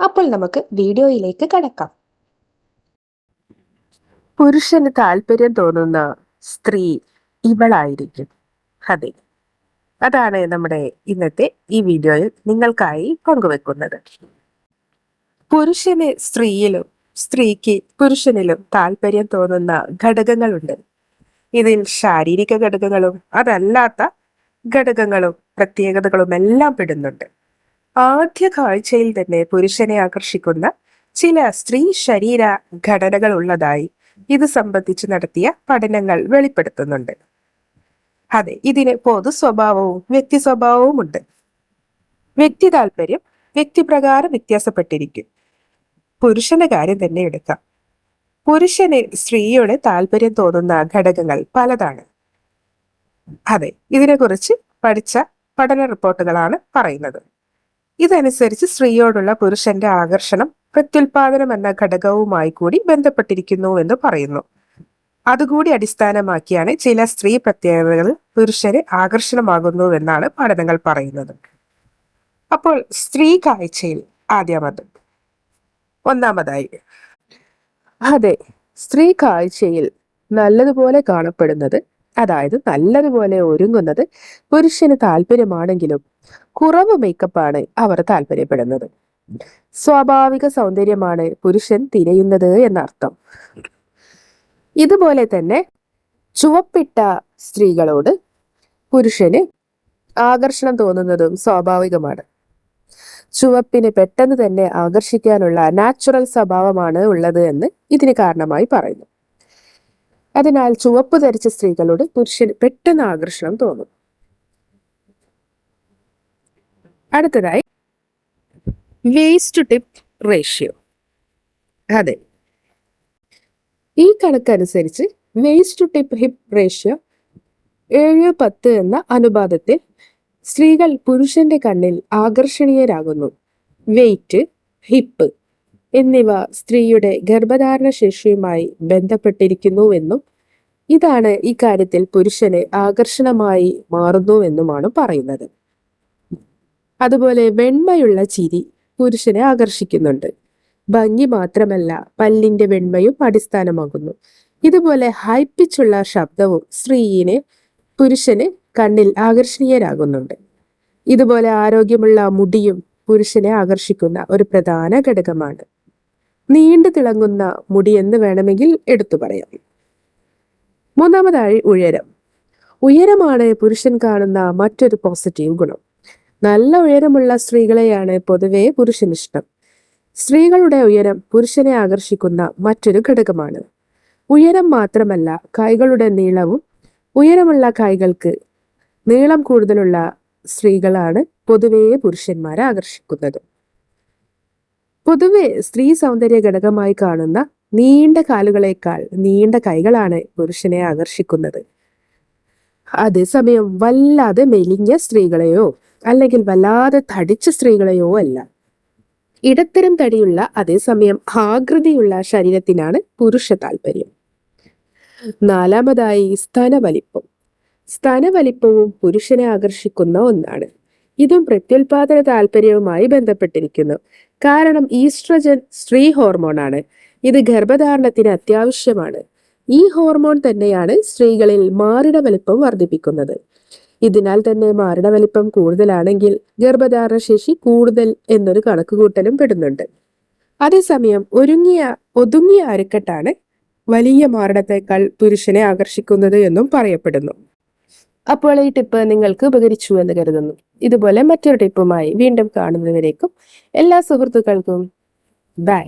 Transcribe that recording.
അപ്പോൾ നമുക്ക് വീഡിയോയിലേക്ക് കടക്കാം. പുരുഷന് താല്പര്യം തോന്നുന്ന സ്ത്രീ ഇവളായിരിക്കും. അതെ. അതാണ് നമ്മുടെ ഇന്നത്തെ ഈ വീഡിയോയിൽ നിങ്ങൾക്കായി പങ്കുവെക്കുന്നത്. പുരുഷന് സ്ത്രീയിലും സ്ത്രീക്ക് പുരുഷനിലും താല്പര്യം തോന്നുന്ന ഘടകങ്ങളുണ്ട്. ഇതിൽ ശാരീരിക ഘടകങ്ങളും അതല്ലാത്ത ഘടകങ്ങളും പ്രത്യേകതകളും എല്ലാം പെടുന്നുണ്ട്. ആദ്യ കാഴ്ചയിൽ തന്നെ പുരുഷനെ ആകർഷിക്കുന്ന ചില സ്ത്രീ ശരീര ഘടനകൾ ഉള്ളതായി ഇത് സംബന്ധിച്ച് നടത്തിയ പഠനങ്ങൾ വെളിപ്പെടുത്തുന്നുണ്ട്. അതെ ഇതിന് പൊതു സ്വഭാവവും വ്യക്തി സ്വഭാവവും ഉണ്ട് വ്യക്തി താല്പര്യം വ്യക്തിപ്രകാരം വ്യത്യാസപ്പെട്ടിരിക്കും. പുരുഷന്റെ കാര്യം തന്നെ എടുക്കാം. പുരുഷന് സ്ത്രീയുടെ താല്പര്യം തോന്നുന്ന ഘടകങ്ങൾ പലതാണ്. അതെ ഇതിനെക്കുറിച്ച് പഠിച്ച പഠന റിപ്പോർട്ടുകളാണ് പറയുന്നത്. ഇതനുസരിച്ച് സ്ത്രീയോടുള്ള പുരുഷന്റെ ആകർഷണം പ്രത്യുൽപാദനം എന്ന ഘടകവുമായി കൂടി ബന്ധപ്പെട്ടിരിക്കുന്നു എന്ന് പറയുന്നു. അതുകൂടി അടിസ്ഥാനമാക്കിയാണ് ചില സ്ത്രീ പ്രത്യേകതകൾ പുരുഷന് ആകർഷണമാകുന്നുവെന്നാണ് പഠനങ്ങൾ പറയുന്നത്. അപ്പോൾ സ്ത്രീ കാഴ്ചയിൽ ആദ്യമത്. ഒന്നാമതായി. അതെ സ്ത്രീ കാഴ്ചയിൽ നല്ലതുപോലെ കാണപ്പെടുന്നത് അതായത് നല്ലതുപോലെ ഒരുങ്ങുന്നത് പുരുഷന് താല്പര്യമാണെങ്കിലും കുറവ് മേക്കപ്പാണ് അവർ താല്പര്യപ്പെടുന്നത്. സ്വാഭാവിക സൗന്ദര്യമാണ് പുരുഷൻ തിരയുന്നത് എന്നർത്ഥം. ഇതുപോലെ തന്നെ ചുവപ്പിട്ട സ്ത്രീകളോട് പുരുഷന് ആകർഷണം തോന്നുന്നതും സ്വാഭാവികമാണ്. ചുവപ്പിന് പെട്ടെന്ന് തന്നെ ആകർഷിക്കാനുള്ള നാച്ചുറൽ സ്വഭാവമാണ് ഉള്ളത് എന്ന് ഇതിന് കാരണമായി പറയുന്നു. അതിനാൽ ചുവപ്പ് ധരിച്ച സ്ത്രീകളോട് പുരുഷന് പെട്ടെന്ന് ആകർഷണം തോന്നും. അടുത്തതായി വേസ്റ്റ് ടിപ്പ് റേഷ്യോ അതെ. ഈ കണക്കനുസരിച്ച് വേസ്റ്റ് ടിപ്പ് ഹിപ്പ് റേഷ്യോ ഏഴ് പത്ത് എന്ന അനുപാതത്തിൽ സ്ത്രീകൾ പുരുഷന്റെ കണ്ണിൽ ആകർഷണീയരാകുന്നു. വെയിറ്റ് ഹിപ്പ് എന്നിവ സ്ത്രീയുടെ ഗർഭധാരണ ശേഷിയുമായി ബന്ധപ്പെട്ടിരിക്കുന്നുവെന്നും ഇതാണ് ഇക്കാര്യത്തിൽ കാര്യത്തിൽ പുരുഷന് ആകർഷണമായി മാറുന്നുവെന്നുമാണ് പറയുന്നത്. അതുപോലെ വെണ്മയുള്ള ചിരി പുരുഷനെ ആകർഷിക്കുന്നുണ്ട്. ഭംഗി മാത്രമല്ല പല്ലിന്റെ വെണ്മയും അടിസ്ഥാനമാകുന്നു. ഇതുപോലെ ഹൈപ്പിച്ചുള്ള ശബ്ദവും സ്ത്രീയിനെ പുരുഷന് കണ്ണിൽ ആകർഷണീയരാകുന്നുണ്ട്. ഇതുപോലെ ആരോഗ്യമുള്ള മുടിയും പുരുഷനെ ആകർഷിക്കുന്ന ഒരു പ്രധാന ഘടകമാണ്. നീണ്ടു തിളങ്ങുന്ന മുടിയെന്ന് വേണമെങ്കിൽ എടുത്തു പറയാം. മൂന്നാമതായി ഉയരം. ഉയരമാണ് പുരുഷൻ കാണുന്ന മറ്റൊരു പോസിറ്റീവ് ഗുണം. നല്ല ഉയരമുള്ള സ്ത്രീകളെയാണ് പൊതുവെ പുരുഷനിഷ്ടം സ്ത്രീകളുടെ ഉയരം പുരുഷനെ ആകർഷിക്കുന്ന മറ്റൊരു ഘടകമാണ്. ഉയരം മാത്രമല്ല കൈകളുടെ നീളവും ഉയരമുള്ള കൈകൾക്ക് നീളം കൂടുതലുള്ള സ്ത്രീകളാണ് പൊതുവേ പുരുഷന്മാരെ ആകർഷിക്കുന്നത്. പൊതുവെ സ്ത്രീ സൗന്ദര്യ ഘടകമായി കാണുന്ന നീണ്ട കാലുകളേക്കാൾ നീണ്ട കൈകളാണ് പുരുഷനെ ആകർഷിക്കുന്നത്. അതേസമയം വല്ലാതെ മെലിഞ്ഞ സ്ത്രീകളെയോ അല്ലെങ്കിൽ വല്ലാതെ തടിച്ച സ്ത്രീകളെയോ അല്ല. ഇടത്തരം തടിയുള്ള അതേസമയം ആകൃതിയുള്ള ശരീരത്തിനാണ് പുരുഷ താല്പര്യം. നാലാമതായി സ്തനവലിപ്പം സ്തനവലിപ്പവും പുരുഷനെ ആകർഷിക്കുന്ന ഒന്നാണ്. ഇതും പ്രത്യുൽപാദന താല്പര്യവുമായി ബന്ധപ്പെട്ടിരിക്കുന്നു. കാരണം ഈസ്ട്രജൻ സ്ത്രീ ഹോർമോണാണ്. ഇത് ഗർഭധാരണത്തിന് അത്യാവശ്യമാണ്. ഈ ഹോർമോൺ തന്നെയാണ് സ്ത്രീകളിൽ മാറിട വലിപ്പം വർദ്ധിപ്പിക്കുന്നത്. ഇതിനാൽ തന്നെ മാറിട വലിപ്പം കൂടുതലാണെങ്കിൽ ഗർഭധാരണ ശേഷി കൂടുതൽ എന്നൊരു കണക്കുകൂട്ടലും പെടുന്നുണ്ട്. അതേസമയം ഒരുങ്ങിയ ഒതുങ്ങിയ അരക്കെട്ടാണ് വലിയ മാറിടത്തേക്കാൾ പുരുഷനെ ആകർഷിക്കുന്നത് എന്നും പറയപ്പെടുന്നു. അപ്പോൾ ഈ ടിപ്പ് നിങ്ങൾക്ക് ഉപകരിച്ചു എന്ന് കരുതുന്നു. ഇതുപോലെ മറ്റൊരു ടിപ്പുമായി വീണ്ടും കാണുന്നവരേക്കും എല്ലാ സുഹൃത്തുക്കൾക്കും ബൈ.